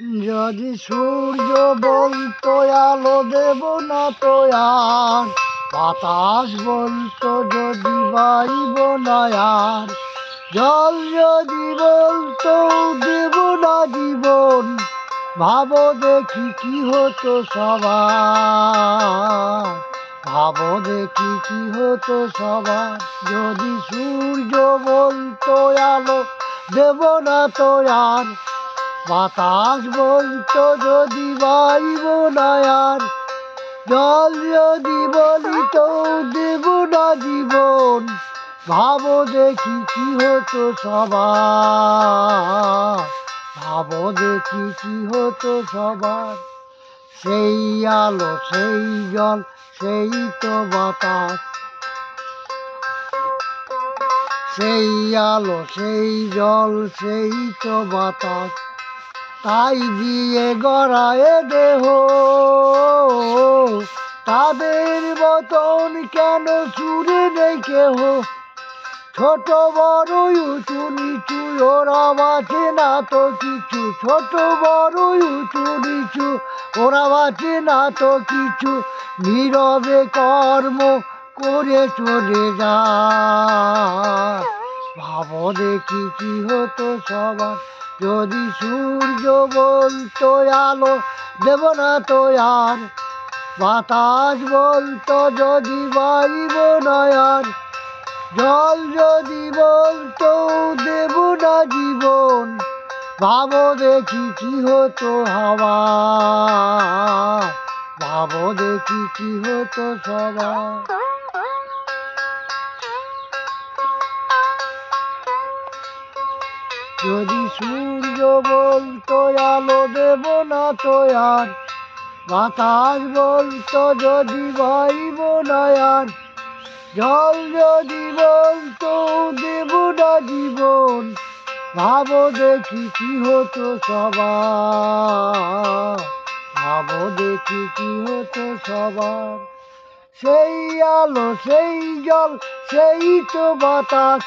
যদি সূর্য বলতো আলো দেব না তো আর? বাতাস বলতো যদি বাইব না আর? জল যদি বলতো দেব না জীবন? ভাবো দেখি কি হতো সবার। ভাবো দেখি কি হতো সবার? যদি সূর্য বলতো আলো দেব না তো আর? বাতাস বলতো যদি বাইব না আর জল যদি বলিত দেব না জীবন ভাবো দেখি কি হতো সবার, ভাবো দেখি কি হতো সবার। সেই আলো, সেই জল, সেই তো বাতাস। সেই আলো, সেই জল, সেই তো বাতাস। তাই দিয়ে গড়ায় দেহ। তাদের মতন কেন চুরে নেই কেহ? ছোট বড় উঁচু, নিচু, ওরা বাঁচে না তো কিছু। ছোট বড় উঁচু, নিচু, ওরা বাঁচে না তো কিছু। নীরবে কর্ম করে চলে যা। ভাবো দেখি কি হতো সবার যদি সূর্য বলতো আলো, দেব না তো আর। বাতাস বলতো যদি বাইব না আর জল যদি বলতো দেব না জীবন। ভাবো দেখি কি হতো হাওয়া। ভাবো দেখি কি হতো সবার। যদি সূর্য বলতো, আলো দেব না তো আর। বাতাস বলতো, যদি বাইব না আর। জল যদি বলতো, দেব না জীবন। ভাবো দেখি কি হতো সবার। ভাবো দেখি কি হতো সবার। সেই আলো, সেই জল, সেই তো বাতাস।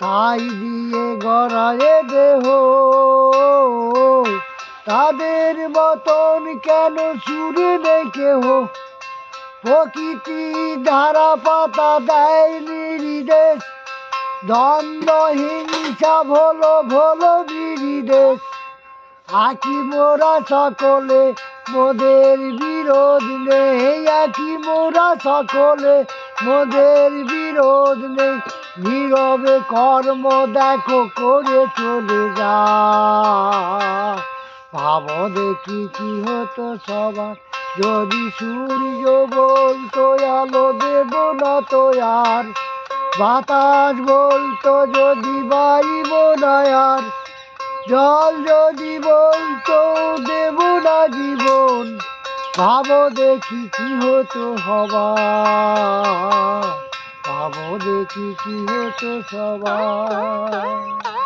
তাই দিয়ে গড়ায় দেহ। তাদের মতন কেন সুরে নেই কেহ প্রকৃতি ধারা পাতা দেয় নির্দেশ। দ্বন্দ্ব হিংসা ভোলো ভোলো বিরিদেশ আকি মোরা সকলে, মোদের বিরোধ নেই। আকি মোরা সকলে, মোদের বিরোধ নেই। নীরবে কর্ম দেখো করে চলে যা। ভাব দেখি কি হতো সবার। যদি সূর্য বলতো, আলো দেব না তো আর। বাতাস বলতো, যদি বাইব না আর। জল যদি বলতো, দেব না জীবন। ভাব দেখি কি হতো হবার। ভাবো দেখি কি হতো সবার।